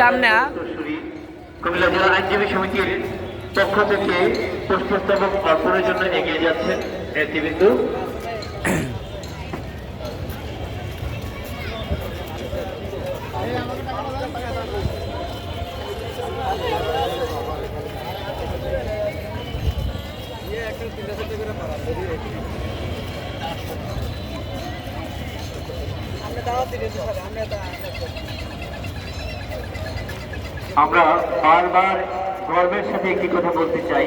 সামনে, কুমিল্লা জেলা আইনজীবী সমিতির পক্ষ থেকে জন্য এগিয়ে যাচ্ছেন নেতৃবৃন্দ। আমরা বারবার গর্বের সাথে একটি কথা বলতে চাই।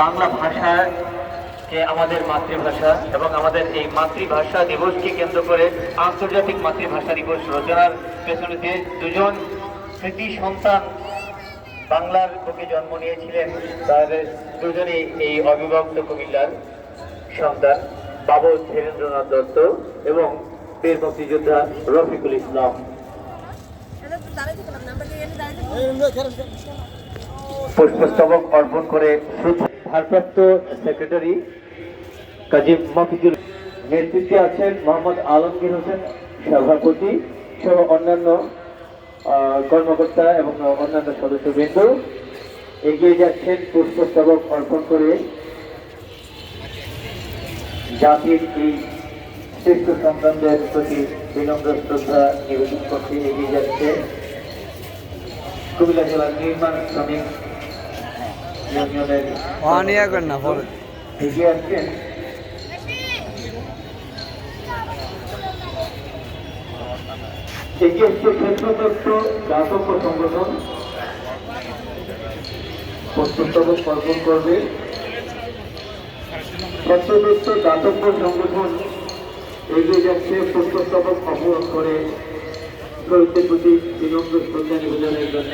বাংলা ভাষাকে আমাদের মাতৃভাষা এবং আমাদের এই মাতৃভাষা দিবসকে কেন্দ্র করে আন্তর্জাতিক মাতৃভাষা দিবস রচনার পেছনে যে দুজন স্মৃতি সন্তান বাংলার বুকে জন্ম নিয়েছিলেন। তাদের দুজনেই এই অবিভক্ত কুমিল্লার সন্তান। বাবু ধীরেন্দ্রনাথ দত্ত এবং বীর মুক্তিযোদ্ধা রফিকুল ইসলাম। পুষ্পস্তবক অর্পণ করে ভারপ্রাপ্ত সেক্রেটারি কাজী মফিজুল নেতৃত্বে আছেন মোহাম্মদ আলমগীর হোসেন সভাপতি সহ অন্যান্য কর্মকর্তা এবং অন্যান্য সদস্যবৃন্দ। এগিয়ে যাচ্ছেন পুষ্পস্তবক অর্পণ করে জাতির এই শ্রেষ্ঠ সন্তানদের প্রতি বিনম্র শ্রদ্ধা নিবেদন করতে এগিয়ে যাচ্ছে। কুমিল্লা জেলার নির্মাণ শ্রমিক ইউনিয়নের এগিয়ে আসছেন। এগিয়ে আসছে ক্ষেত্রতত্ত্ব দাতব্য সংগঠন। অর্পণ করবে দাতব্য সংগঠন এগিয়ে যাচ্ছে পুষ্পস্তবক অপহরণ করে শহীদদের প্রতি বিনম্র শ্রদ্ধা নিবেদনের জন্য।